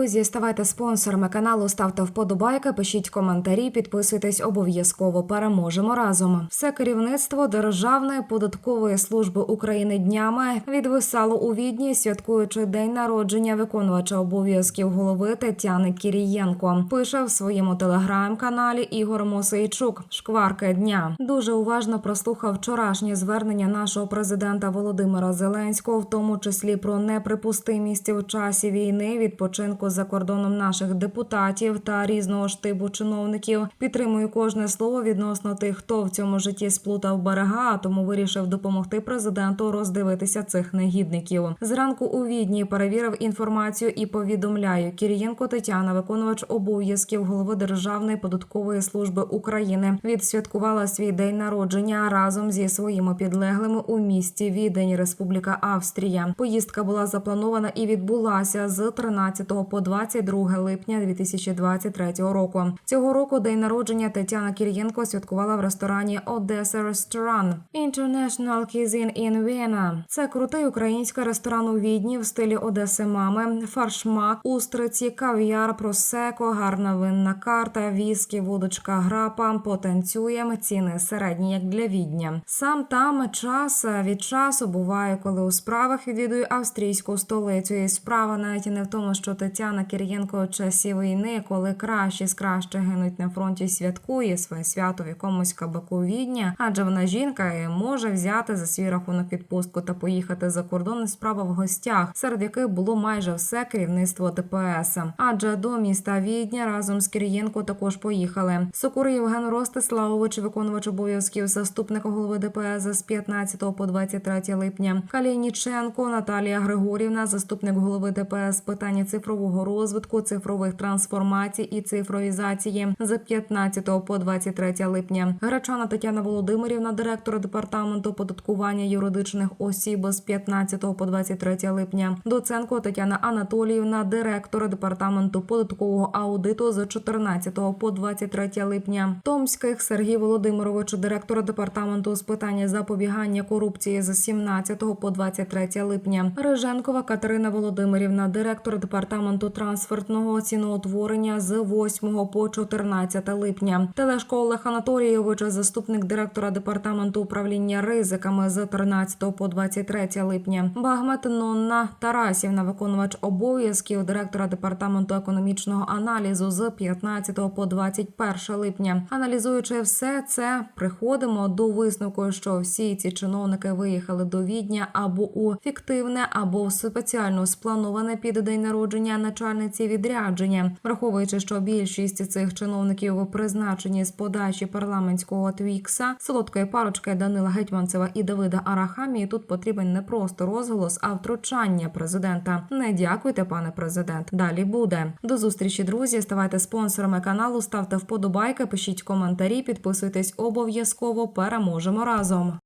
Друзі, ставайте спонсорами каналу, ставте вподобайки, пишіть коментарі, підписуйтесь обов'язково. Переможемо разом. Все керівництво Державної податкової служби України днями відвисало у відні, святкуючи день народження виконувача обов'язків голови Тетяни Кірієнко. Пише в своєму телеграм-каналі Ігор Мосейчук. Шкварки дня дуже уважно прослухав вчорашнє звернення нашого президента Володимира Зеленського, в тому числі про неприпустимість у часі війни відпочинку за кордоном наших депутатів та різного штибу чиновників. Підтримую кожне слово відносно тих, хто в цьому житті сплутав берега, а тому вирішив допомогти президенту роздивитися цих негідників. Зранку у відні перевірив інформацію і повідомляю. Кірієнко Тетяна, виконувач обов'язків голови Державної податкової служби України, відсвяткувала свій день народження разом зі своїми підлеглими у місті Відень, Республіка Австрія. Поїздка була запланована і відбулася з 13 по 22 липня 2023 року. Цього року день народження Тетяна Кір'єнко святкувала в ресторані Одеса Ресторан International Cuisine in Vienna. Це крутий український ресторан у Відні в стилі Одеси мами, фаршмак, устриці, кав'яр, просеко, гарна винна карта, віскі, водочка, грапа. Потанцюємо. Ціни середні, як для Відня. Сам там час від часу буває, коли у справах відвідую австрійську столицю. І справа навіть не в тому, що Тетяна Кір'єнко в часі війни, коли кращі з кращих гинуть на фронті, святкує своє свято в якомусь кабаку Відня, адже вона жінка і може взяти за свій рахунок відпустку та поїхати за кордон. Справа в гостях, серед яких було майже все керівництво ДПС. Адже до міста Відня разом з Кір'єнко також поїхали. Сокур Євген Ростиславович, виконувач обов'язків заступника голови ДПС з 15 по 23 липня. Калініченко Наталія Григорівна, заступник голови ДПС з питання цифрового розвитку, цифрових трансформацій і цифровізації з 15 по 23 липня. Гречана Тетяна Володимирівна, директор департаменту податкування юридичних осіб з 15 по 23 липня. Доценко Тетяна Анатоліївна, директор департаменту податкового аудиту з 14 по 23 липня. Томських Сергій Володимирович, директор департаменту з питання запобігання корупції з 17 по 23 липня. Риженкова Катерина Володимирівна, директор департаменту трансфертного ціноутворення з 8 по 14 липня. Телешко Олег Анатолійович, заступник директора департаменту управління ризиками з 13 по 23 липня. Багмет Нонна Тарасівна, виконувач обов'язків директора департаменту економічного аналізу з 15 по 21 липня. Аналізуючи все це, приходимо до висновку, що всі ці чиновники виїхали до Відня або у фіктивне, або в спеціально сплановане під день народження начальниці відрядження, враховуючи, що більшість цих чиновників призначені з подачі парламентського твікса, солодкої парочки Данила Гетьманцева і Давида Арахамії. Тут потрібен не просто розголос, а втручання президента. Не дякуйте, пане президент. Далі буде до зустрічі, друзі. Ставайте спонсорами каналу, ставте вподобайки, пишіть коментарі, підписуйтесь обов'язково. Переможемо разом.